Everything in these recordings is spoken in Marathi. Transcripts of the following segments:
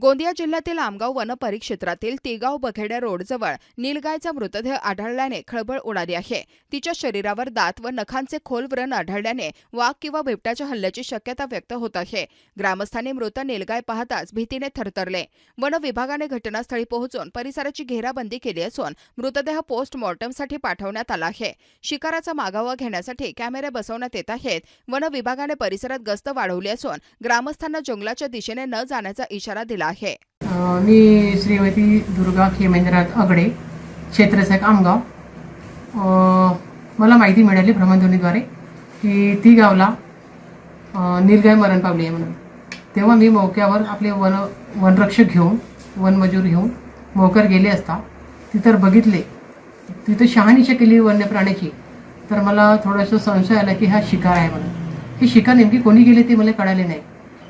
गोंदिया जिल्ह्यातील आमगाव वन परिक्षेत्रातील तिगाव बघेड्या रोडजवळ नीलगायचा मृतदेह आढळल्याने खळबळ उडाली आहे. तिच्या शरीरावर दात व नखांचे खोल व्रण आढळल्याने वाघ किंवा बिबट्याच्या हल्ल्याची शक्यता व्यक्त होत आहे. ग्रामस्थांनी मृत नीलगाय पाहताच भीतीने थरथरले. वन विभागाने घटनास्थळी पोहोचून परिसराची घेराबंदी केली असून मृतदेह पोस्टमॉर्टमसाठी पाठवण्यात आला आहे. शिकाराचा मागावा घेण्यासाठी कॅमेरे बसवण्यात येत आहेत. वन विभागाने परिसरात गस्त वाढवली असून ग्रामस्थांना जंगलाच्या दिशेने न जाण्याचा इशारा दिला आहे. मी श्रीमती दुर्गा खेमेंद्रनाथ अगडे क्षेत्रसक आमगाव. मला माहिती मिळाली भ्रमणध्वनीद्वारे की ती गावला नीलगाय मरण पावली आहे म्हणून. तेव्हा मी मौक्यावर आपले वन वनरक्षक घेऊन वनमजूर घेऊन मोकर गेले असता तिथं बघितले. तिथं शहानिशा केली वन्य प्राण्याची तर मला थोडंसं संशय आला की हा शिकार आहे म्हणून. ही शिकार नेमकी कोणी गेली ते मला कळाले नाही.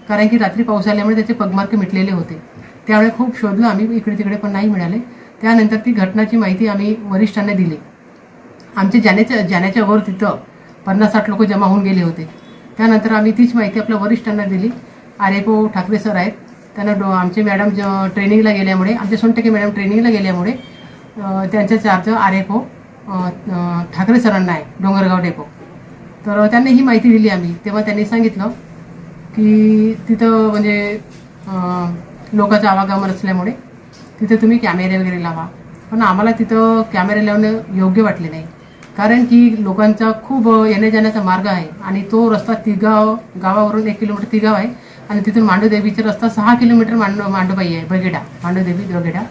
कारण की रात्री पाऊस आल्यामुळे त्याचे पगमार्क मिटलेले होते. त्यामुळे खूप शोधलं आम्ही इकडे तिकडे पण नाही मिळाले. त्यानंतर ती घटनाची माहिती आम्ही वरिष्ठांना दिली. आमचे जाण्याच्या जाण्याच्या वर तिथं पन्नास साठ लोक जमा होऊन गेले होते. त्यानंतर आम्ही तीच माहिती आपल्या वरिष्ठांना दिली. R F O Thakare sir आहेत. त्यांना डो आमचे मॅडम ज ट्रेनिंगला गेल्यामुळे आमचे सोनटके मॅडम ट्रेनिंगला गेल्यामुळे अ, त्यांचा charge R F O Thakare सरांना आहे डोंगरगाव डेपो. तर त्यांनी ही माहिती दिली आम्ही. तेव्हा त्यांनी सांगितलं की तिथं म्हणजे लोकांचा आवागमन असल्यामुळे तिथे तुम्ही कॅमेरे वगैरे लावा. पण आम्हाला तिथं कॅमेरे लावणं योग्य वाटले नाही. कारण की लोकांचा खूप येण्या जाण्याचा मार्ग आहे. आणि तो रस्ता तिगाव गावावरून एक किलोमीटर तिगाव आहे. आणि तिथून मांडूदेवीचा रस्ता सहा किलोमीटर मांड मांडोबाई आहे बगेडा मांडूदेवी बगेडा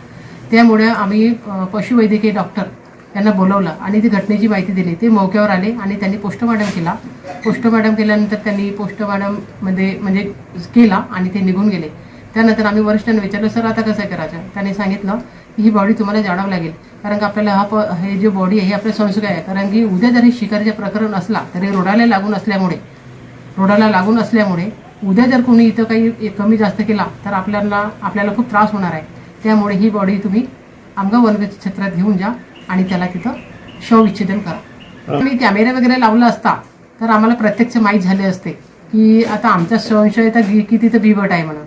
त्यामुळे आम्ही पशुवैद्यकीय डॉक्टर त्यांना बोलवलं आणि ती घटनेची माहिती दिली. ते मौक्यावर आले आणि त्यांनी पोस्टमार्टम केला. पोस्टमार्टम केल्यानंतर त्यांनी पोस्टमार्टममध्ये म्हणजे केला आणि ते निघून गेले. त्यानंतर आम्ही वरिष्ठांना विचारलं सर आता कसं करायचं? त्यांनी सांगितलं की ही बॉडी तुम्हाला जाळावं लागेल. कारण की आपल्याला हा प हे जे बॉडी आहे हे आपल्या संसर्ग आहे. कारण की उद्या जरी शिकारीचा प्रकरण असला तरी रोडाला लागून असल्यामुळे रोडाला लागून असल्यामुळे उद्या जर कोणी इथं काही कमी जास्त केला तर आपल्याला आपल्याला खूप त्रास होणार आहे. त्यामुळे ही बॉडी तुम्ही आमगाव वन क्षेत्रात घेऊन जा. आणि त्याला तिथं शवविच्छेदन करा. मी कॅमेरे वगैरे लावला असता तर आम्हाला प्रत्यक्ष माहीत झाले असते की आता आमचा संशय तर की तिथं बिबट आहे म्हणून.